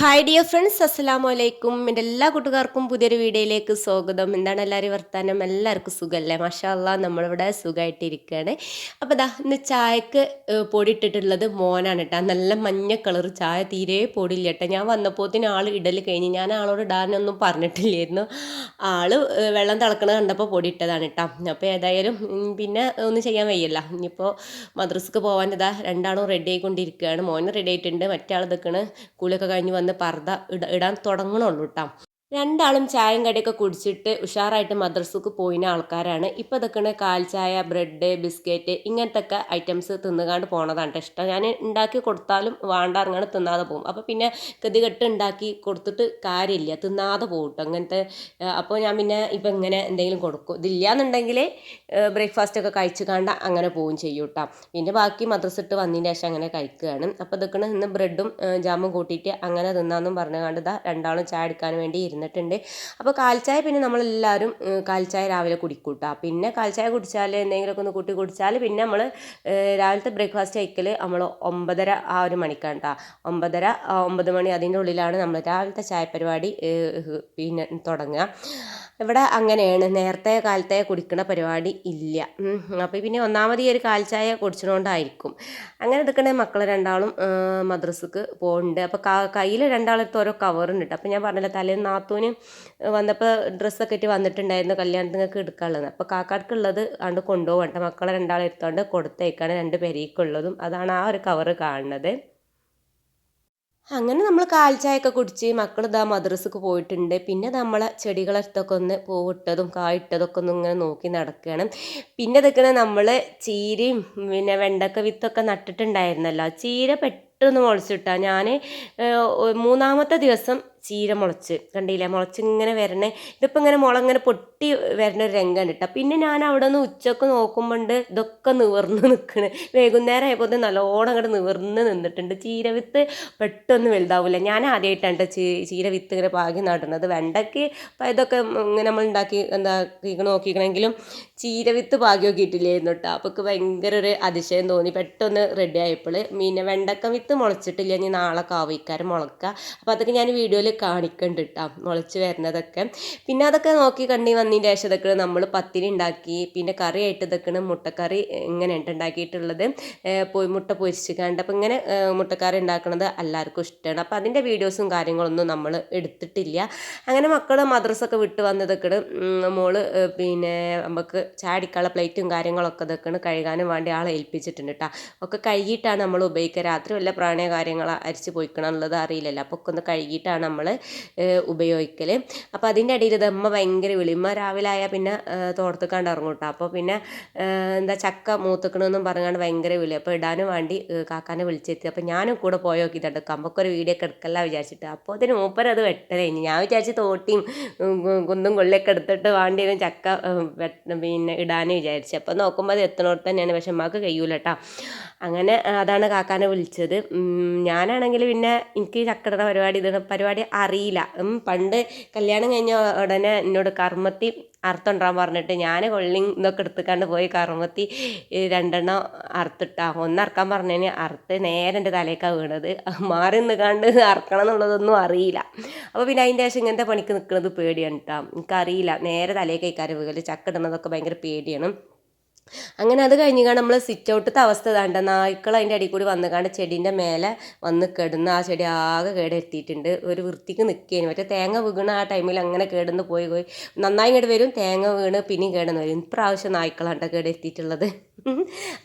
Hi dear friends അസ്സലാമു അലൈക്കും എന്റെ എല്ലാ കൂട്ടുകാർക്കും പുതിയൊരു വീഡിയോയിലേക്ക് സ്വാഗതം. എന്താണ് എല്ലാവരും വർത്താനം? എല്ലാവർക്കും സുഖമല്ലേ? മാഷാ അല്ലാ നമ്മളിവിടെ സുഖമായിട്ടിരിക്കുകയാണ്. അപ്പോൾ ദാ ഇന്ന് ചായക്ക് പൊടിയിട്ടിട്ടുള്ളത് മോനാണ് കേട്ടോ. നല്ല മഞ്ഞ കളർ ചായ തീരെ പൊടിയില്ല കേട്ടോ. ഞാൻ വന്നപ്പോത്തിന് ആൾ ഇടൽ കഴിഞ്ഞ്. ഞാൻ ആളോട് ഇടാനൊന്നും പറഞ്ഞിട്ടില്ലായിരുന്നു. ആൾ വെള്ളം തിളക്കണത് കണ്ടപ്പോൾ പൊടി ഇട്ടതാണ് കേട്ടോ. അപ്പോൾ ഏതായാലും പിന്നെ ഒന്നും ചെയ്യാൻ വയ്യല്ല. ഇനിയിപ്പോൾ മദ്രസക്ക് പോകാൻ ഇതാ രണ്ടാളും റെഡി ആയിക്കൊണ്ടിരിക്കുകയാണ്. മോനും റെഡി ആയിട്ടുണ്ട്. മറ്റേ ആൾ നിൽക്കണ് കുളിയൊക്കെ കഴിഞ്ഞ് പർദ്ദ ഇട ഇടാൻ തുടങ്ങണുള്ളൂ കേട്ടോ രണ്ടാളും ചായയും കടിയൊക്കെ കുടിച്ചിട്ട് ഉഷാറായിട്ട് മദ്രസക്ക് പോയിന ആൾക്കാരാണ്. ഇപ്പോൾ ഇതൊക്കെയാണ് കാൽ ചായ ബ്രെഡ് ബിസ്ക്കറ്റ് ഇങ്ങനത്തെ ഒക്കെ ഐറ്റംസ് തിന്നുകാണ്ട് പോണതാണ് ഇഷ്ടം. ഞാൻ ഉണ്ടാക്കി കൊടുത്താലും വേണ്ട അങ്ങനെ തിന്നാതെ പോകും. അപ്പോൾ പിന്നെ ഗതികെട്ട് ഉണ്ടാക്കി കൊടുത്തിട്ട് കാര്യമില്ല. തിന്നാതെ പോകും കേട്ടോ അങ്ങനത്തെ അപ്പോൾ ഞാൻ പിന്നെ ഇപ്പം ഇങ്ങനെ എന്തെങ്കിലും കൊടുക്കും. ഇതില്ലാന്നുണ്ടെങ്കിൽ ബ്രേക്ക്ഫാസ്റ്റ് ഒക്കെ കഴിച്ചു കാണ്ട അങ്ങനെ പോവും ചെയ്യും കേട്ടോ പിന്നെ ബാക്കി മദ്രസ ഇട്ട് വന്നതിന് ശേഷം അങ്ങനെ കഴിക്കുകയാണ് അപ്പോൾ ഇതൊക്കെയാണ് ഇന്ന് ബ്രെഡും ജാമും കൂട്ടിയിട്ട് അങ്ങനെ തിന്നാന്നും പറഞ്ഞു കാണ്ട് ഇതാ രണ്ടാളും ചായ എടുക്കാൻ വേണ്ടി ഇരുന്നിട്ടുണ്ട്. അപ്പോൾ കാൽച്ചായ പിന്നെ നമ്മളെല്ലാവരും കാൽച്ചായ രാവിലെ കുടിക്കൂട്ടാം. പിന്നെ കാൽച്ചായ കുടിച്ചാൽ എന്തെങ്കിലുമൊക്കെ ഒന്ന് കൂട്ടി കുടിച്ചാൽ പിന്നെ നമ്മൾ രാവിലത്തെ ബ്രേക്ക്ഫാസ്റ്റ് കഴിക്കൽ നമ്മൾ ഒമ്പതര ആ ഒരു മണിക്കാണ് കേട്ടോ ഒമ്പതര ഒമ്പത് മണി അതിന്റെ ഉള്ളിലാണ് നമ്മൾ രാവിലത്തെ ചായ പരിപാടി പിന്നെ തുടങ്ങുക. ഇവിടെ അങ്ങനെയാണ്. നേരത്തെ കാലത്തെ കുടിക്കുന്ന പരിപാടി ഇല്ല. അപ്പോൾ പിന്നെ ഒന്നാമത് ഈ ഒരു കാൽച്ചായ കുടിച്ചതുകൊണ്ടായിരിക്കും അങ്ങനെ എടുക്കണേ മക്കൾ രണ്ടാളും മദ്രസക്ക് പോകുന്നുണ്ട് അപ്പോൾ കയ്യിൽ രണ്ടാളെടുത്ത് ഓരോ കവറുണ്ട് അപ്പോൾ ഞാൻ പറഞ്ഞില്ല തലേന്ന് നാത്തൂന് വന്നപ്പോൾ ഡ്രസ്സൊക്കെ ഇട്ട് വന്നിട്ടുണ്ടായിരുന്നു കല്യാണത്തിനൊക്കെ എടുക്കാനുള്ളത്. അപ്പോൾ കാക്കാർക്കുള്ളത് ആണ്ട് കൊണ്ടുപോകണ്ട മക്കളെ രണ്ടാളെ എടുത്തോണ്ട് കൊടുത്തേക്കാണ് രണ്ട് പെരീക്കുള്ളതും. അതാണ് ആ ഒരു കവറ് കാണുന്നത്. അങ്ങനെ നമ്മൾ കാൽച്ചായൊക്കെ കുടിച്ച് മക്കൾ ഇതാ മദ്രസക്ക് പോയിട്ടുണ്ട്. പിന്നെ നമ്മളെ ചെടികളടുത്തൊക്കെ ഒന്ന് പൂവിട്ടതും കായിട്ടതൊക്കെ ഒന്ന് ഇങ്ങനെ നോക്കി നടക്കുകയാണ് പിന്നെ ഇതൊക്കെ നമ്മൾ ചീരയും പിന്നെ വെണ്ടക്ക വിത്തൊക്കെ നട്ടിട്ടുണ്ടായിരുന്നല്ലോ. ചീര പെട്ടെന്ന് മുളച്ചിട്ടാ ഞാൻ മൂന്നാമത്തെ ദിവസം ചീര മുളച്ച് കണ്ടില്ലേ? മുളച്ചിങ്ങനെ വരണേ. ഇതിപ്പോൾ ഇങ്ങനെ മുള ഇങ്ങനെ പൊട്ടി വരണ ഒരു രംഗം കേട്ടോ പിന്നെ ഞാൻ അവിടെ നിന്ന് ഉച്ചയ്ക്ക് നോക്കുമ്പോണ്ട് ഇതൊക്കെ നിവർന്ന് നിൽക്കണ് വൈകുന്നേരം ആയപ്പോൾ നല്ലോണം അങ്ങോട്ട് നിവർന്ന് നിന്നിട്ടുണ്ട്. ചീര വിത്ത് പെട്ടെന്ന് വലുതാവില്ല ഞാൻ ആദ്യമായിട്ടാണ് ചീര വിത്ത് ഇങ്ങനെ പാകി നടുന്നത്. വെണ്ടയ്ക്ക് ഇതൊക്കെ ഇങ്ങനെ നമ്മൾ ഉണ്ടാക്കി എന്താ നോക്കിക്കണമെങ്കിലും ചീര വിത്ത് പാകി നോക്കിയിട്ടില്ലായിരുന്നു കേട്ടോ അപ്പോൾ ഭയങ്കര ഒരു അതിശയം തോന്നി. പെട്ടെന്ന് റെഡി ആയപ്പോൾ പിന്നെ വെണ്ടക്ക വിത്ത് മുളച്ചിട്ടില്ല. ഇനി നാളെ കാവിക്കാരം മുളക്കുക അപ്പോൾ അതൊക്കെ ഞാൻ വീഡിയോയിൽ കാണിക്കണ്ട് കേട്ടോ മുളച്ച് വരുന്നതൊക്കെ പിന്നെ അതൊക്കെ നോക്കി കണ്ടി വന്നതിന്റെ ശേഷം ഇതൊക്കെ നമ്മൾ പത്തിരി ഉണ്ടാക്കി പിന്നെ കറി ആയിട്ട് ഇതൊക്കെയാണ് മുട്ടക്കറി ഇങ്ങനെയുണ്ട് ഉണ്ടാക്കിയിട്ടുള്ളത്. പോയി മുട്ട പൊരിച്ച് കണ്ട് അപ്പോൾ ഇങ്ങനെ മുട്ടക്കറി ഉണ്ടാക്കുന്നത് എല്ലാവർക്കും ഇഷ്ടമാണ് അപ്പോൾ അതിന്റെ വീഡിയോസും കാര്യങ്ങളൊന്നും നമ്മൾ എടുത്തിട്ടില്ല. അങ്ങനെ മക്കൾ മദ്രസൊക്കെ വിട്ട് വന്നതൊക്കെ മോൾ പിന്നെ നമുക്ക് ചാടിക്കള പ്ലേറ്റും കാര്യങ്ങളൊക്കെ ഇതൊക്കെ കഴുകാനും വേണ്ടി ആളെ ഏൽപ്പിച്ചിട്ടുണ്ട് കേട്ടോ ഒക്കെ കഴുകിയിട്ടാണ് നമ്മൾ ഉപയോഗിക്കുക. രാത്രി വല്ല പ്രാണയ കാര്യങ്ങൾ അരിച്ച് പോയിക്കണം എന്നുള്ളത് അറിയില്ലല്ലോ. അപ്പോൾ ഒക്കെ ഒന്ന് കഴുകിയിട്ടാണ് നമ്മൾ ഉപയോഗിക്കൽ അപ്പോൾ അതിന്റെ ഇടയിൽ ദമ്മ ഭയങ്കര വിളിമ്മ രാവിലെ ആയാൽ പിന്നെ തോർത്തുക്കാണ്ട് ഇറങ്ങും കേട്ടോ അപ്പോൾ പിന്നെ എന്താ ചക്ക മൂത്തുക്കണമെന്നും പറഞ്ഞാണ്ട് ഭയങ്കര വിളി. അപ്പോൾ ഇടാനും വേണ്ടി കാക്കാനെ വിളിച്ചെത്തി. അപ്പോൾ ഞാനും കൂടെ പോയി നോക്കിയിട്ടുണ്ട്. കമ്പക്കൊരു വീഡിയോ ഒക്കെ എടുക്കല്ല വിചാരിച്ചിട്ട്. അപ്പോൾ അതിന് മൂപ്പരത് വെട്ടലേഞ്ഞ് ഞാൻ വിചാരിച്ച് തോട്ടിയും കുന്നും കൊള്ളിയൊക്കെ എടുത്തിട്ട് വേണ്ടിയും ചക്ക പിന്നെ ഇടാനും വിചാരിച്ചു. അപ്പോൾ നോക്കുമ്പോൾ അത് എത്തണോട്ട് തന്നെയാണ്. പക്ഷെ അമ്മയ്ക്ക് കഴിയൂല കേട്ടോ അങ്ങനെ അതാണ് കാക്കാനെ വിളിച്ചത്. ഞാനാണെങ്കിൽ പിന്നെ എനിക്ക് ചക്കട പരിപാടി ഇത് പരിപാടി അറിയില്ല. പണ്ട് കല്യാണം കഴിഞ്ഞ ഉടനെ എന്നോട് കർമ്മത്തി അറുത്തുണ്ടാൻ പറഞ്ഞിട്ട് ഞാൻ കൊള്ളി ഇതൊക്കെ എടുത്തുകൊണ്ട് പോയി കർമ്മത്തി രണ്ടെണ്ണം അറുത്തിട്ടാ ഒന്ന് അറക്കാൻ പറഞ്ഞതിന് അറുത്ത് നേരെ എന്റെ തലേക്കാണ് വീണത്. മാറി നിൽക്കാണ്ട് അറക്കണം എന്നുള്ളതൊന്നും അറിയില്ല. അപ്പോൾ പിന്നെ അതിന്റെ ശേഷം ഇങ്ങനത്തെ പണിക്ക് നിൽക്കുന്നത് പേടിയാണ് കേട്ടോ എനിക്കറിയില്ല. നേരെ തലേക്കായി കയറി ചക്കിടുന്നതൊക്കെ ഭയങ്കര പേടിയാണ്. അങ്ങനെ അത് കഴിഞ്ഞ് കഴിഞ്ഞാൽ നമ്മൾ സിറ്റ് ഔട്ടത്തെ അവസ്ഥ താണ്ട നായ്ക്കൾ അതിന്റെ അടിയിൽ കൂടി വന്ന് കാണാൻ ചെടീന്റെ മേലെ വന്ന് കിടന്ന് ആ ചെടി ആകെ കേടെത്തിയിട്ടുണ്ട്. ഒരു വൃത്തിക്ക് നിൽക്കുകയാണ് മറ്റേ തേങ്ങ വീണ ആ ടൈമിൽ അങ്ങനെ കേടുന്ന് പോയി പോയി. നന്നായി ഇങ്ങോട്ട് വരും തേങ്ങ വീണ് പിന്നെയും കേടുന്ന് വരും. ഇപ്രാവശ്യം നായ്ക്കളാണ്ട കേടെത്തിയിട്ടുള്ളത്.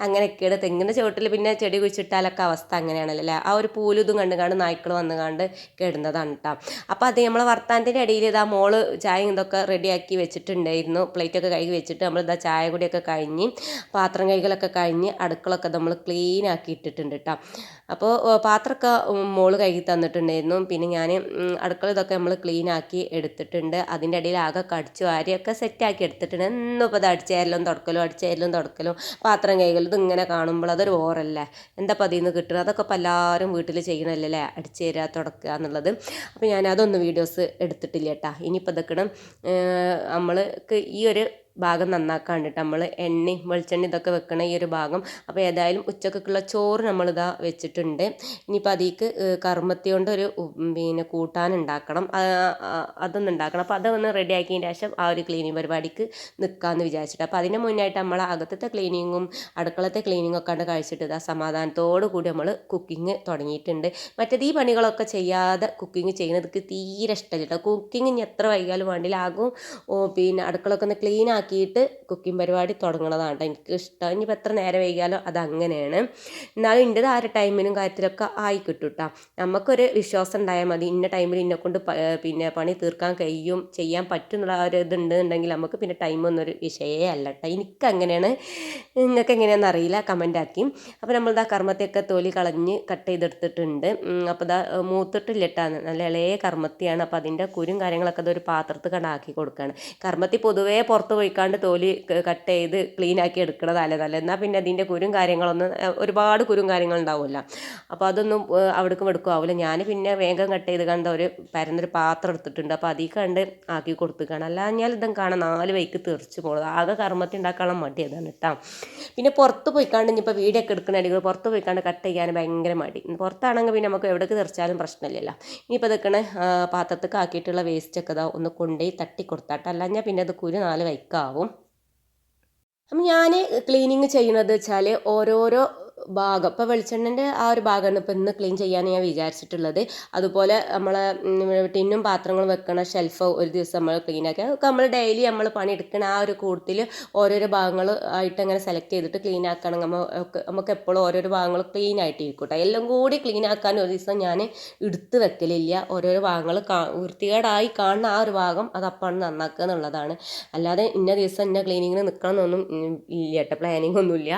അങ്ങനെയൊക്കെയാണ്. തെങ്ങിന്റെ ചുവട്ടിൽ പിന്നെ ചെടി കുഴിച്ചിട്ടാലൊക്കെ അവസ്ഥ അങ്ങനെയാണല്ലോ അല്ലേ? ആ ഒരു പൂലുതും കണ്ട് കണ്ട് നായ്ക്കൾ വന്ന് കണ്ട് കേടുന്നതാണ് കേട്ടോ അപ്പോൾ അത് നമ്മളെ വർത്താനത്തിന്റെ ഇടയിൽ ഇതാ മോൾ ചായ ഇതൊക്കെ റെഡിയാക്കി വെച്ചിട്ടുണ്ടായിരുന്നു. പ്ലേറ്റൊക്കെ കഴുകി വെച്ചിട്ട് നമ്മൾ ഇതാ ചായ കൂടിയൊക്കെ കഴിഞ്ഞ് പാത്രം കൈകളൊക്കെ കഴിഞ്ഞ് അടുക്കളൊക്കെ നമ്മൾ ക്ലീൻ ആക്കി ഇട്ടിട്ടുണ്ട് കേട്ടോ അപ്പോൾ പാത്രമൊക്കെ മോൾ കഴുകി തന്നിട്ടുണ്ടായിരുന്നു. പിന്നെ ഞാൻ അടുക്കള ഇതൊക്കെ നമ്മൾ ക്ലീൻ ആക്കി എടുത്തിട്ടുണ്ട്. അതിന്റെ ഇടയിൽ ആകെ കടിച്ചു വാരിയൊക്കെ സെറ്റാക്കി എടുത്തിട്ടുണ്ട്. എന്നും ഇപ്പോൾ ഇത് അടിച്ചായാലും തുടക്കലും അടിച്ചായാലും തുടക്കലും. പാത്രം കഴുകലും ഇങ്ങനെ കാണുമ്പോൾ അതൊരു ഓറല്ലേ? എന്താ പതിന്ന് അതിൽ കിട്ടുന്നത് അതൊക്കെ പലരും എല്ലാവരും വീട്ടിൽ ചെയ്യണമല്ലേ അടിച്ചു തരാ തുടക്കുക എന്നുള്ളത്. അപ്പോൾ ഞാൻ അതൊന്നും വീഡിയോസ് എടുത്തിട്ടില്ല കേട്ടോ. ഇനിയിപ്പോൾ ഇതൊക്കെ നമ്മൾക്ക് ഈ ഒരു ഭാഗം നന്നാക്കാൻ നമ്മൾ എണ്ണയും വെളിച്ചെണ്ണ ഇതൊക്കെ വെക്കണ ഈ ഒരു ഭാഗം. അപ്പോൾ ഏതായാലും ഉച്ചക്കൊക്കെയുള്ള ചോറ് നമ്മളിതാ വെച്ചിട്ടുണ്ട്. ഇനിയിപ്പോൾ അതിലേക്ക് കറുമത്തി കൊണ്ട് ഒരു പിന്നെ കൂട്ടാൻ ഉണ്ടാക്കണം. അതൊന്നും ഉണ്ടാക്കണം. അപ്പോൾ അതൊന്ന് റെഡി ആക്കിയതിന് ശേഷം ആ ഒരു ക്ലീനിങ് പരിപാടിക്ക് നിൽക്കാമെന്ന് വിചാരിച്ചിട്ട്. അപ്പോൾ അതിന് മുന്നായിട്ട് നമ്മൾ അകത്തത്തെ ക്ലീനിങ്ങും അടുക്കളത്തെ ക്ലീനിങ്ങും ഒക്കെ കണ്ട് കഴിച്ചിട്ട് ഇതാ സമാധാനത്തോടു കൂടി നമ്മൾ കുക്കിംഗ് തുടങ്ങിയിട്ടുണ്ട്. മറ്റേത് ഈ പണികളൊക്കെ ചെയ്യാതെ കുക്കിംഗ് ചെയ്യുന്നത് തീരെ ഇഷ്ടമല്ല കുക്കിംഗ് ഇനി എത്ര വൈകാലും വേണ്ടില്ല ആകും പിന്നെ അടുക്കളൊക്കെ ഒന്ന് ക്ലീൻ ആക്കിയിട്ട് കുക്കിംഗ് പരിപാടി തുടങ്ങണതാണ് എനിക്ക് ഇഷ്ടം. ഇനിയിപ്പോൾ എത്ര നേരം വൈകിയാലോ അതങ്ങനെയാണ് എന്നാലും ഇന്റെ ആ ഒരു ടൈമിനും കാര്യത്തിലൊക്കെ ആയി കിട്ടും കേട്ടോ. നമുക്കൊരു വിശ്വാസം ഉണ്ടായാൽ മതി. ഇന്ന ടൈമിൽ ഇന്നെ കൊണ്ട് പിന്നെ പണി തീർക്കാൻ കഴിയും ചെയ്യാൻ പറ്റും എന്നുള്ള ഒരു ഇതുണ്ടെന്നുണ്ടെങ്കിൽ നമുക്ക് പിന്നെ ടൈം ഒന്നൊരു അല്ല കേട്ടോ. എനിക്ക് അങ്ങനെയാണ് നിങ്ങൾക്ക് എങ്ങനെയാണെന്ന് അറിയില്ല. കമന്റ് ആക്കി. അപ്പോൾ നമ്മൾ ഇതാ കർമ്മത്തെയൊക്കെ തോലി കളഞ്ഞ് കട്ട് ചെയ്തെടുത്തിട്ടുണ്ട്. അപ്പോൾ ഇതാ മൂത്തിട്ടില്ല കേട്ടോ നല്ല ഇളയ കർമ്മത്തിയാണ്. അപ്പോൾ അതിന്റെ കുരും കാര്യങ്ങളൊക്കെ അതൊരു പാത്രത്തിൽ കണ്ടാക്കി കൊടുക്കുകയാണ്. കർമ്മത്തി പൊതുവേ പുറത്ത് പോയിക്കാണ്ട് തോലി കട്ട് ചെയ്ത് ക്ലീൻ ആക്കി എടുക്കണതല്ലേ നല്ല എന്നാൽ പിന്നെ അതിന്റെ കുരും കാര്യങ്ങളൊന്നും ഒരുപാട് കുരും കാര്യങ്ങൾ ഉണ്ടാവില്ല അപ്പോൾ അതൊന്നും അവിടേക്കും എടുക്കും ആവില്ല ഞാൻ പിന്നെ വേഗം കട്ട് ചെയ്ത് കണ്ട ഒരു പരന്നൊരു പാത്രം എടുത്തിട്ടുണ്ട്. അപ്പോൾ അതിൽ കണ്ട് ആക്കി കൊടുത്തുക്കാണ്. അല്ലാഞ്ഞാൽ ഇതും കാണാം. നാല് വൈക്ക് തെറിച്ച് പോകുന്നത് ആകെ കർമ്മത്തിൽ ഉണ്ടാക്കാനുള്ള മടി അതാണ് കേട്ടോ പിന്നെ പുറത്ത് പോയിക്കാണ്ട് ഇനിയിപ്പോൾ വീഡിയോ ഒക്കെ എടുക്കുന്ന അടികൾ പുറത്ത് പോയിക്കാണ്ട് കട്ട് ചെയ്യാൻ ഭയങ്കര മടി. പുറത്താണെങ്കിൽ പിന്നെ നമുക്ക് എവിടേക്ക് തെറിച്ചാലും പ്രശ്നമില്ലല്ലോ. ഇനിയിപ്പോൾ ഇതൊക്കെ പാത്രത്തേക്ക് ആക്കിയിട്ടുള്ള വേസ്റ്റൊക്കെ ഇതാ ഒന്ന് കൊണ്ടുപോയി തട്ടി കൊടുത്താട്ടെ ഞാൻ പിന്നെ അത് കുരു നാല് വൈക്കാവും അപ്പം ഞാൻ ക്ലീനിങ് ചെയ്യുന്നത് വെച്ചാൽ ഓരോരോ ഭാഗം. ഇപ്പോൾ വെളിച്ചെണ്ണന്റെ ആ ഒരു ഭാഗമാണ് ഇപ്പോൾ ഇന്ന് ക്ലീൻ ചെയ്യാൻ ഞാൻ വിചാരിച്ചിട്ടുള്ളത്. അതുപോലെ നമ്മൾ ടിന്നും പാത്രങ്ങളും വെക്കണ ഷെൽഫ് ഒരു ദിവസം നമ്മൾ ക്ലീൻ ആക്കുക അതൊക്കെ നമ്മൾ ഡെയിലി നമ്മൾ പണിയെടുക്കണ ആ ഒരു കൂട്ടത്തിൽ ഓരോരോ ഭാഗങ്ങൾ ആയിട്ട് അങ്ങനെ സെലക്ട് ചെയ്തിട്ട് ക്ലീൻ ആക്കണം നമ്മൾ നമുക്ക് എപ്പോഴും ഓരോരോ ഭാഗങ്ങൾ ക്ലീൻ ആയിട്ട് ഇരിക്കട്ടെ എല്ലാം കൂടി ക്ലീൻ ആക്കാൻ ഒരു ദിവസം ഞാൻ എടുത്ത് വെക്കലില്ല. ഓരോരോ ഭാഗങ്ങൾ വൃത്തികേടായി കാണുന്ന ആ ഒരു ഭാഗം അത് അപ്പാണ് നന്നാക്കുക എന്നുള്ളതാണ്. അല്ലാതെ ഇന്ന ദിവസം ഇന്ന ക്ലീനിങ്ങിന് നിൽക്കണം എന്നൊന്നും ഇല്ല കേട്ടോ പ്ലാനിങ് ഒന്നുമില്ല.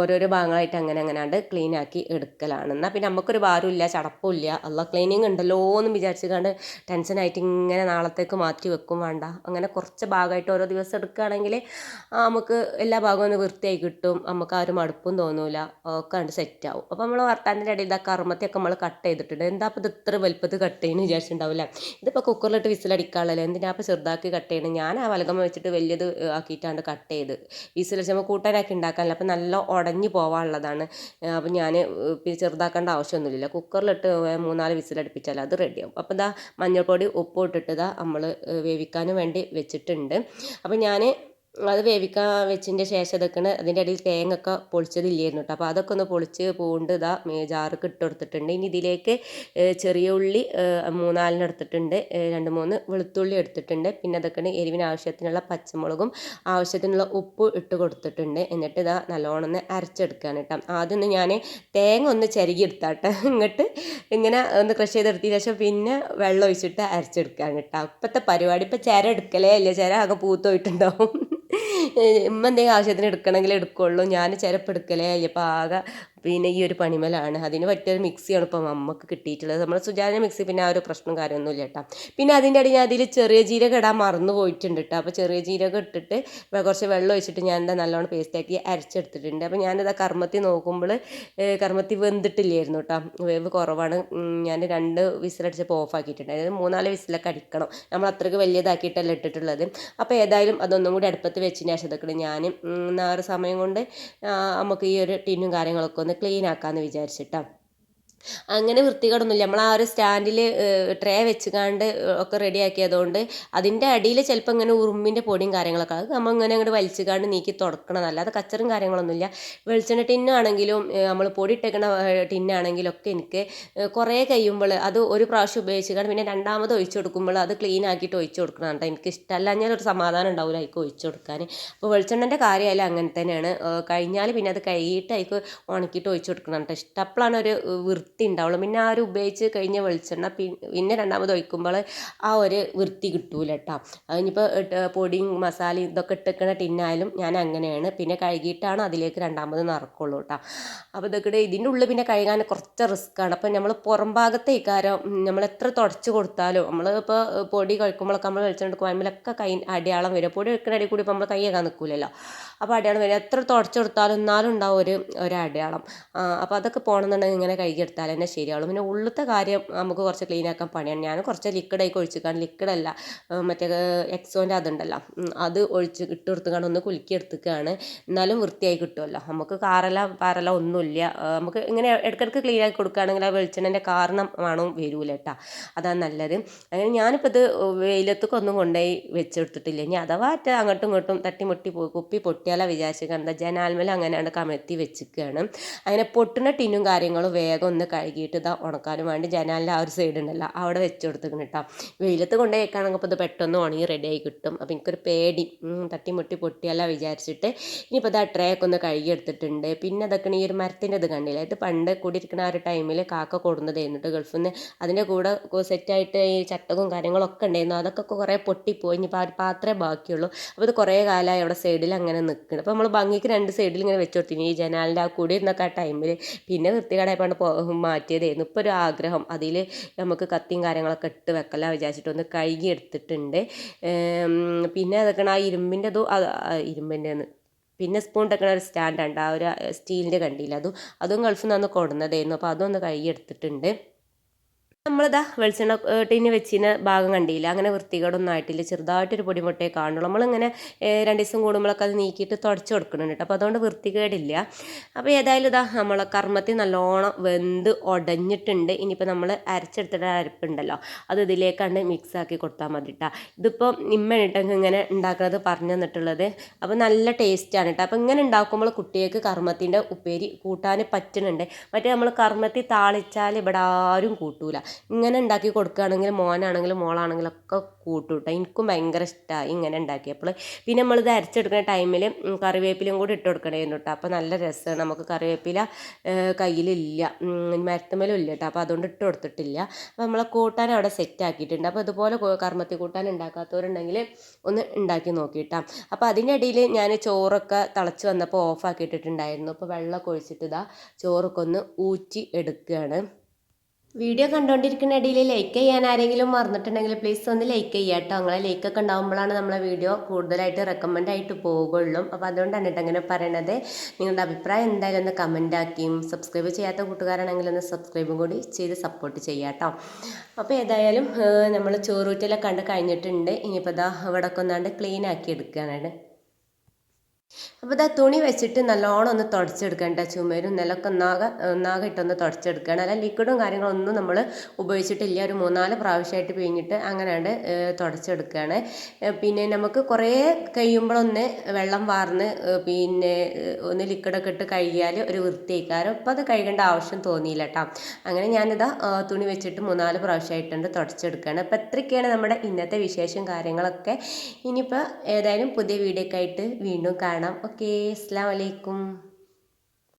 ഓരോരോ ഭാഗങ്ങൾ ആയിട്ട് അങ്ങനെ അങ്ങനാണ്ട് ക്ലീൻ ആക്കി എടുക്കലാണ്. എന്നാൽ പിന്നെ നമുക്കൊരു ഭാരമില്ല ചടപ്പില്ല അല്ല ക്ലീനിങ് ഉണ്ടല്ലോ എന്ന് വിചാരിച്ചുകൊണ്ട് ടെൻഷനായിട്ട് ഇങ്ങനെ നാളത്തേക്ക് മാറ്റി വെക്കും വേണ്ട. അങ്ങനെ കുറച്ച് ഭാഗമായിട്ട് ഓരോ ദിവസം എടുക്കുകയാണെങ്കിൽ നമുക്ക് എല്ലാ ഭാഗവും ഒന്ന് വൃത്തിയായി കിട്ടും. നമുക്ക് ആ ഒരു മടുപ്പും തോന്നൂല. ഒക്കെ കണ്ട് സെറ്റ് ആവും. അപ്പോൾ നമ്മൾ വർത്താനത്തിന്റെ ഇടയിൽ ഇതാ കർമ്മത്തെയൊക്കെ നമ്മൾ കട്ട് ചെയ്തിട്ടുണ്ട്. എന്താ അപ്പോൾ ഇത് ഇത്ര വലുപ്പത്ത് കട്ട് ചെയ്യുന്നു വിചാരിച്ചിട്ടുണ്ടാവില്ല. ഇതിപ്പോൾ കുക്കറിലിട്ട് വിസിലടിക്കാനുള്ളല്ലോ എന്തിനാ അപ്പോൾ ചെറുതാക്കി കട്ട് ചെയ്യണം? ഞാൻ ആ വലകമ വെച്ചിട്ട് വലിയത് ആക്കിയിട്ടാണ് കട്ട് ചെയ്ത്. വിസിലടിച്ച് നമ്മൾ കൂട്ടാനാക്കി ഉണ്ടാക്കാനല്ല? അപ്പോൾ നല്ല ഉടഞ്ഞു പോകാനുള്ള ഉള്ളതാണ്. അപ്പോൾ ഞാൻ പിന്നെ ചെറുതാക്കേണ്ട ആവശ്യമൊന്നുമില്ല കുക്കറിലിട്ട് മൂന്നാൽ വിസിലടുപ്പിച്ചാൽ അത് റെഡിയാവും അപ്പോൾ ഇതാ മഞ്ഞൾപ്പൊടി ഉപ്പ് ഇട്ടിട്ട് ഇതാ നമ്മൾ വേവിക്കാനും വേണ്ടി വെച്ചിട്ടുണ്ട്. അപ്പോൾ ഞാൻ അത് വേവിക്കാൻ വെച്ചതിന്റെ ശേഷം ഇതൊക്കെയാണ് അതിന്റെ ഇടയിൽ തേങ്ങ ഒക്കെ പൊളിച്ചതില്ലായിരുന്നു കേട്ടോ. അപ്പോൾ അതൊക്കെ ഒന്ന് പൊളിച്ച് പൂണ്ട് ഇതാ ജാർക്ക് ഇട്ട് കൊടുത്തിട്ടുണ്ട്. ഇനി ഇതിലേക്ക് ചെറിയ ഉള്ളി മൂന്നാലിന് എടുത്തിട്ടുണ്ട്. രണ്ട് മൂന്ന് വെളുത്തുള്ളി എടുത്തിട്ടുണ്ട്. പിന്നെ അതൊക്കെയാണ് എരിവിന് ആവശ്യത്തിനുള്ള പച്ചമുളകും ആവശ്യത്തിനുള്ള ഉപ്പ് ഇട്ട് കൊടുത്തിട്ടുണ്ട്. എന്നിട്ട് ഇതാ നല്ലോണം ഒന്ന് അരച്ചെടുക്കുകയാണ് കേട്ടോ. ആദ്യം ഒന്ന് ഞാൻ തേങ്ങ ഒന്ന് ചരുകി എടുത്താട്ടെ ഇങ്ങോട്ട് ഇങ്ങനെ ഒന്ന് ക്രഷ് ചെയ്തെടുത്തതിന് ശേഷം പിന്നെ വെള്ളം ഒഴിച്ചിട്ട് അരച്ചെടുക്കുകയാണ് കേട്ടോ. ഇപ്പോഴത്തെ പരിപാടി. ഇപ്പോൾ ചിര എടുക്കലേ ഇല്ല. ചിര ആകെ പൂത്തോയിട്ടുണ്ടാവും ഉമ്മ എന്തെങ്കിലും ആവശ്യത്തിന് എടുക്കണമെങ്കിൽ എടുക്കുള്ളൂ. ഞാൻ ചിലപ്പോൾ എടുക്കലേ. അയ്യപ്പോൾ ആകെ പിന്നെ ഈ ഒരു പണിമലാണ്. അതിന് പറ്റിയൊരു മിക്സിയാണ് ഇപ്പം അമ്മയ്ക്ക് കിട്ടിയിട്ടുള്ളത്. നമ്മൾ സുജാന മിക്സി പിന്നെ ആ ഒരു പ്രശ്നം കാര്യമൊന്നുമില്ല കേട്ടോ പിന്നെ അതിന്റെ ഇടയിൽ ഞാൻ അതിൽ ചെറിയ ജീരകം ഇടാൻ മറന്നു പോയിട്ടുണ്ട് കേട്ടോ അപ്പോൾ ചെറിയ ജീരകം ഇട്ടിട്ട് കുറച്ച് വെള്ളം ഒഴിച്ചിട്ട് ഞാൻ എന്താ നല്ലോണം പേസ്റ്റാക്കി അരച്ചെടുത്തിട്ടുണ്ട്. അപ്പോൾ ഞാനിതാ കർമ്മത്തി നോക്കുമ്പോൾ കർമ്മത്തി വെന്തിട്ടില്ലായിരുന്നു കേട്ടോ വേവ് കുറവാണ്. ഞാൻ രണ്ട് വിസിലടിച്ചപ്പോൾ ഓഫ് ആക്കിയിട്ടുണ്ട്. അതായത് മൂന്നാൽ വിസിലൊക്കെ അടിക്കണം. നമ്മൾ അത്രയ്ക്ക് വലിയതാക്കിയിട്ടല്ല ഇട്ടിട്ടുള്ളത്. അപ്പോൾ ഏതായാലും അതൊന്നും കൂടി അടുപ്പത്ത് വെച്ചതിന് ശേഷം ഞാൻ ആ ഒരു സമയം കൊണ്ട് നമുക്ക് ഈ ഒരു ടിന്നും കാര്യങ്ങളൊക്കെ ഒന്ന് ക്ലീൻ ആക്കാമെന്ന് വിചാരിച്ചിട്ടാണ് അങ്ങനെ വൃത്തികേടൊന്നുമില്ല നമ്മൾ ആ ഒരു സ്റ്റാൻഡിൽ ട്രേ വെച്ചുകാണ്ട് ഒക്കെ റെഡിയാക്കിയതുകൊണ്ട് അതിന്റെ അടിയിൽ ചിലപ്പോൾ ഇങ്ങനെ ഉറുമ്പിന്റെ പൊടിയും കാര്യങ്ങളൊക്കെ. അത് നമ്മൾ ഇങ്ങനെ അങ്ങോട്ട് വലിച്ചുകാണ്ട് നീക്കി തുടക്കണം. അല്ലാതെ കച്ചറും കാര്യങ്ങളൊന്നുമില്ല. വെളിച്ചെണ്ണ ടിന്നാണെങ്കിലും നമ്മൾ പൊടി ഇട്ടേക്കണ ടിന്നാണെങ്കിലും ഒക്കെ എനിക്ക് കുറേ കഴിയുമ്പോൾ അത് ഒരു പ്രാവശ്യം ഉപയോഗിച്ചുകാണ്ട് പിന്നെ രണ്ടാമത് ഒഴിച്ചു കൊടുക്കുമ്പോൾ അത് ക്ലീൻ ആക്കിയിട്ട് ഒഴിച്ചു കൊടുക്കണം കേട്ടോ എനിക്ക് ഇഷ്ടമല്ല ഞാൻ ഒരു സമാധാനം ഉണ്ടാവില്ല അതിക്ക് ഒഴിച്ചു കൊടുക്കാൻ അപ്പോൾ വെളിച്ചെണ്ണന്റെ കാര്യമായാലും അങ്ങനെ തന്നെയാണ്. കഴിഞ്ഞാൽ പിന്നെ അത് കഴുകിയിട്ട് അതിക്ക് ഉണക്കിയിട്ട് ഒഴിച്ചു കൊടുക്കണം കേട്ടോ ഇഷ്ടപ്പോഴാണ് ഒരു വൃത്തി വൃത്തി ഉണ്ടാവുള്ളൂ പിന്നെ ആ ഒരു ഉപയോഗിച്ച് കഴിഞ്ഞ വെളിച്ചെണ്ണ പിന്നെ രണ്ടാമത് ഒഴിക്കുമ്പോൾ ആ ഒരു വൃത്തി കിട്ടൂല കേട്ടോ അതിനിപ്പോൾ പൊടിയും മസാലയും ഇതൊക്കെ ഇട്ടിക്കണ ടിന്നായാലും ഞാൻ അങ്ങനെയാണ്. പിന്നെ കഴുകിയിട്ടാണ് അതിലേക്ക് രണ്ടാമത് നിറക്കുള്ളൂ കേട്ടോ. അപ്പോൾ ഇതൊക്കെ ഇതിന്റെ ഉള്ളിൽ പിന്നെ കഴുകാൻ കുറച്ച് റിസ്ക്കാണ് അപ്പോൾ നമ്മൾ പുറം ഭാഗത്തെ ഇക്കാരം നമ്മൾ എത്ര തുടച്ച് കൊടുത്താലും നമ്മൾ ഇപ്പോൾ പൊടി കഴിക്കുമ്പോഴൊക്കെ നമ്മൾ വെളിച്ചെണ്ണ എടുക്കുമ്പോഴൊക്കെ കൈ അടയാളം വരും. പൊടി എടുക്കുന്ന അടി കൂടി ഇപ്പോൾ നമ്മൾ കൈയേക്കാൻ നിൽക്കില്ലല്ലോ. അപ്പോൾ അടയാളം വരും. എത്ര തുടച്ച് കൊടുത്താലും എന്നാലും ഉണ്ടാവും ഒരു ഒരു അടയാളം. അപ്പോൾ അതൊക്കെ പോകണമെന്നുണ്ടെങ്കിൽ ഇങ്ങനെ കഴുകിയെടുത്താൽ എടുത്താൽ ശരിയാവുള്ളൂ. പിന്നെ ഉള്ളത്തെ കാര്യം നമുക്ക് കുറച്ച് ക്ലീൻ ആക്കാൻ പണിയാണ്. ഞാൻ കുറച്ച് ലിക്വിഡായി ഒഴിച്ചിക്കാൻ ലിക്വിഡല്ല മറ്റേ എക്സോന്റെ അതുണ്ടല്ലോ. അത് ഒഴിച്ച് ഇട്ട് കൊടുത്തുകൊണ്ട് ഒന്ന് കുലുക്കി എടുത്തുകയാണ് എന്നാലും വൃത്തിയായി കിട്ടുമല്ലോ നമുക്ക് കാറല പാറല ഒന്നുമില്ല. നമുക്ക് ഇങ്ങനെ ഇടയ്ക്കിടയ്ക്ക് ക്ലീൻ ആക്കി കൊടുക്കുകയാണെങ്കിൽ ആ വെളിച്ചെണ്ണന്റെ കാരണം മണവും വരൂല കേട്ടോ അതാണ് നല്ലത്. അങ്ങനെ ഞാനിപ്പോൾ ഇത് വെയിലത്തൊക്കെ ഒന്നും കൊണ്ടുപോയി വെച്ചെടുത്തിട്ടില്ല. ഇനി അഥവാ അങ്ങോട്ടും ഇങ്ങോട്ടും തട്ടിമുട്ടി പോയി കുപ്പി പൊട്ടിയാലാ വിചാരിച്ച് കണ്ട ജനാൽമേൽ അങ്ങനെയാണ് കമഴ്ത്തി വെച്ചിരിക്കുകയാണ് അങ്ങനെ പൊട്ടുന്ന ടിന്നും കാര്യങ്ങളും വേഗം ഒന്ന് കഴുകിയിട്ട് ഇതാ ഉണക്കാനും വേണ്ടി ജനാലിന്റെ ആ ഒരു സൈഡ് ഉണ്ടല്ലോ അവിടെ വെച്ച് കൊടുത്തേക്കണം കേട്ടോ വെയിലത്ത് കൊണ്ടുപോയി വെക്കുകയാണെങ്കിൽ അപ്പോൾ ഇത് പെട്ടെന്ന് ഉണങ്ങി റെഡി ആയി കിട്ടും. അപ്പോൾ എനിക്കൊരു പേടി. തട്ടി തട്ടിമുട്ടി പൊട്ടിയല്ല വിചാരിച്ചിട്ട് ഇനിയിപ്പോൾ ഇത് ട്രേ ഒക്കെ ഒന്ന് കഴുകിയെടുത്തിട്ടുണ്ട് പിന്നെ അതൊക്കെ ഈ ഒരു മരത്തിന്റെ ഇത് കണ്ടില്ല? ഇത് പണ്ട് കൂടിയിരിക്കുന്ന ആ ഒരു ടൈമിൽ കാക്ക കൊടുന്നത് കേട്ടോ ഗൾഫിൽ നിന്ന്. അതിന്റെ കൂടെ സെറ്റായിട്ട് ഈ ചട്ടകും കാര്യങ്ങളൊക്കെ ഉണ്ടായിരുന്നു. അതൊക്കെ കുറേ പൊട്ടിപ്പോയി. ഇനിയിപ്പോൾ ആ ഒരു പാത്രമേ ബാക്കിയുള്ളൂ. അപ്പോൾ ഇത് കുറേ കാലമായി അവിടെ സൈഡിൽ അങ്ങനെ നിൽക്കണം. അപ്പോൾ നമ്മൾ ഭംഗിക്ക് രണ്ട് സൈഡിൽ ഇങ്ങനെ വെച്ചു കൊടുത്തിനി ഈ ജനാലിന്റെ ആ കൂടി ഇരുന്നൊക്കെ ആ ടൈമിൽ പിന്നെ വൃത്തികേടായപ്പോൾ മാറ്റിയതായിരുന്നു. ഇപ്പോൾ ഒരു ആഗ്രഹം. അതിൽ നമുക്ക് കത്തിയും കാര്യങ്ങളൊക്കെ ഇട്ട് വെക്കല വിചാരിച്ചിട്ട് ഒന്ന് കഴുകി എടുത്തിട്ടുണ്ട്. പിന്നെ അതൊക്കെ ആ ഇരുമ്പിന്റെ അതും ഇരുമ്പിന്റെ പിന്നെ സ്പൂൺ ഇട്ടേക്കണ ഒരു സ്റ്റാൻഡ് ഉണ്ട്. ആ ഒരു സ്റ്റീലിന്റെ കണ്ടില്ല? അതും അതും ഗൾഫിൽ നിന്ന് കൊണ്ടുവന്നതായിരുന്നു. അപ്പോൾ അതൊന്ന് കഴുകി എടുത്തിട്ടുണ്ട്. നമ്മളിതാ വെളിച്ചെണ്ണ ടിന്ന് വെച്ചിന് ഭാഗം കണ്ടില്ല? അങ്ങനെ വൃത്തികേടൊന്നും ആയിട്ടില്ല. ചെറുതായിട്ടൊരു പൊടിമുട്ടയെ കാണുള്ളൂ. നമ്മളിങ്ങനെ രണ്ടു ദിവസം കൂടുമ്പോഴൊക്കെ അത് നീക്കിയിട്ട് തുടച്ച് കൊടുക്കുന്നുണ്ട് കേട്ടോ. അപ്പോൾ അതുകൊണ്ട് വൃത്തികേടില്ല. അപ്പോൾ ഏതായാലും ഇതാ നമ്മളെ കർമ്മത്തിൽ നല്ലോണം വെന്ത് ഉടഞ്ഞിട്ടുണ്ട് ഇനിയിപ്പോൾ നമ്മൾ അരച്ചെടുത്തിട്ട് അരപ്പുണ്ടല്ലോ അത് ഇതിലേക്കാണ്ട് മിക്സ് ആക്കി കൊടുത്താൽ മതി കേട്ടോ ഇതിപ്പോൾ ഇമ്മണിട്ടൊക്കെ ഇങ്ങനെ ഉണ്ടാക്കുന്നത് പറഞ്ഞു തന്നിട്ടുള്ളത്. അപ്പോൾ നല്ല ടേസ്റ്റാണ് കേട്ടോ അപ്പോൾ ഇങ്ങനെ ഉണ്ടാക്കുമ്പോൾ കുട്ടികൾക്ക് കർമ്മത്തിന്റെ ഉപ്പേരി കൂട്ടാൻ പറ്റുന്നുണ്ട്. മറ്റേ നമ്മൾ കർമ്മത്തിൽ താളിച്ചാൽ ഇവിടെ ആരും കൂട്ടൂല. ഇങ്ങനെ ഉണ്ടാക്കി കൊടുക്കുകയാണെങ്കിൽ മോനാണെങ്കിലും മോളാണെങ്കിലും ഒക്കെ കൂട്ടും കേട്ടോ എനിക്കും ഭയങ്കര ഇഷ്ടമായി ഇങ്ങനെ ഉണ്ടാക്കിയപ്പോൾ. പിന്നെ നമ്മളിത് അരച്ചെടുക്കുന്ന ടൈമിൽ കറിവേപ്പിലയും കൂടി ഇട്ട് കൊടുക്കണമായിരുന്നു കേട്ടോ അപ്പോൾ നല്ല രസമാണ്. നമുക്ക് കറിവേപ്പില കയ്യിലില്ല. മരത്തുമേലും ഇല്ല കേട്ടോ അപ്പോൾ അതുകൊണ്ട് ഇട്ട് കൊടുത്തിട്ടില്ല. അപ്പോൾ നമ്മളെ കൂട്ടാൻ അവിടെ സെറ്റ് ആക്കിയിട്ടുണ്ട്. അപ്പോൾ ഇതുപോലെ കർമ്മത്തിൽ കർമ്മത്തി കൂട്ടാൻ ഉണ്ടാക്കാത്തവരുണ്ടെങ്കിൽ ഒന്ന് ഉണ്ടാക്കി നോക്കിയിട്ടാ അപ്പോൾ അതിന്റെ ഇടയിൽ ഞാൻ ചോറൊക്കെ തിളച്ച് വന്നപ്പോൾ ഓഫ് ആക്കിയിട്ടിട്ടുണ്ടായിരുന്നു. അപ്പോൾ വെള്ളമൊക്കെ ഒഴിച്ചിട്ട് ഇതാ ചോറൊക്കെ ഒന്ന് ഊറ്റി എടുക്കുകയാണ്. വീഡിയോ കണ്ടുകൊണ്ടിരിക്കുന്ന ഇടയിൽ ലൈക്ക് ചെയ്യാൻ ആരെങ്കിലും മറന്നിട്ടുണ്ടെങ്കിൽ പ്ലീസ് ഒന്ന് ലൈക്ക് ചെയ്യുക കേട്ടോ നിങ്ങളെ ലൈക്കൊക്കെ ഉണ്ടാകുമ്പോഴാണ് നമ്മളെ വീഡിയോ കൂടുതലായിട്ട് റെക്കമെൻഡ് ആയിട്ട് പോകുള്ളൂ അപ്പോൾ അതുകൊണ്ടാണ് കേട്ടോ അങ്ങനെ പറയണത്. നിങ്ങളുടെ അഭിപ്രായം എന്തായാലും ഒന്ന് കമന്റ് ആക്കിയും സബ്സ്ക്രൈബ് ചെയ്യാത്ത കൂട്ടുകാരാണെങ്കിൽ ഒന്ന് സബ്സ്ക്രൈബും കൂടി ചെയ്ത് സപ്പോർട്ട് ചെയ്യാം കേട്ടോ അപ്പോൾ ഏതായാലും നമ്മൾ ചോറൂറ്റലൊക്കെ കണ്ട് കഴിഞ്ഞിട്ടുണ്ട്. ഇനിയിപ്പോൾ ഇതാ ഇവിടെ ഒന്നാണ്ട് ക്ലീൻ ആക്കി എടുക്കുകയാണ് അപ്പോൾ ഇതാ തുണി വെച്ചിട്ട് നല്ലോണം ഒന്ന് തുടച്ചെടുക്കേണ്ട ചുമരും നിലൊക്കെ ഒന്നാകെ ഒന്നാകെ ഇട്ടൊന്ന് തുടച്ചെടുക്കണം. അല്ല ലിക്വിഡും കാര്യങ്ങളൊന്നും നമ്മൾ ഉപയോഗിച്ചിട്ടില്ല. ഒരു മൂന്നാൽ പ്രാവശ്യമായിട്ട് പിഴിഞ്ഞിട്ട് അങ്ങനെയാണ് തുടച്ചെടുക്കുകയാണ് പിന്നെ നമുക്ക് കുറേ കഴിയുമ്പോഴൊന്ന് വെള്ളം വാർന്ന് പിന്നെ ഒന്ന് ലിക്വിഡൊക്കെ ഇട്ട് കഴുകിയാൽ ഒരു വൃത്തിയായിക്കാരം. ഇപ്പം അത് കഴുകേണ്ട ആവശ്യം തോന്നിയില്ല കേട്ടോ അങ്ങനെ ഞാനിതാ തുണി വെച്ചിട്ട് മൂന്നാൽ പ്രാവശ്യമായിട്ടുണ്ട് തുടച്ചെടുക്കുകയാണ് അപ്പോൾ ഇത്രയൊക്കെയാണ് നമ്മുടെ ഇന്നത്തെ വിശേഷം കാര്യങ്ങളൊക്കെ. ഇനിയിപ്പോൾ ഏതായാലും പുതിയ വീഡിയോ ആയിട്ട് വീണ്ടും കാണാം. ഓക്കേ അസ്സാം വലൈക്കും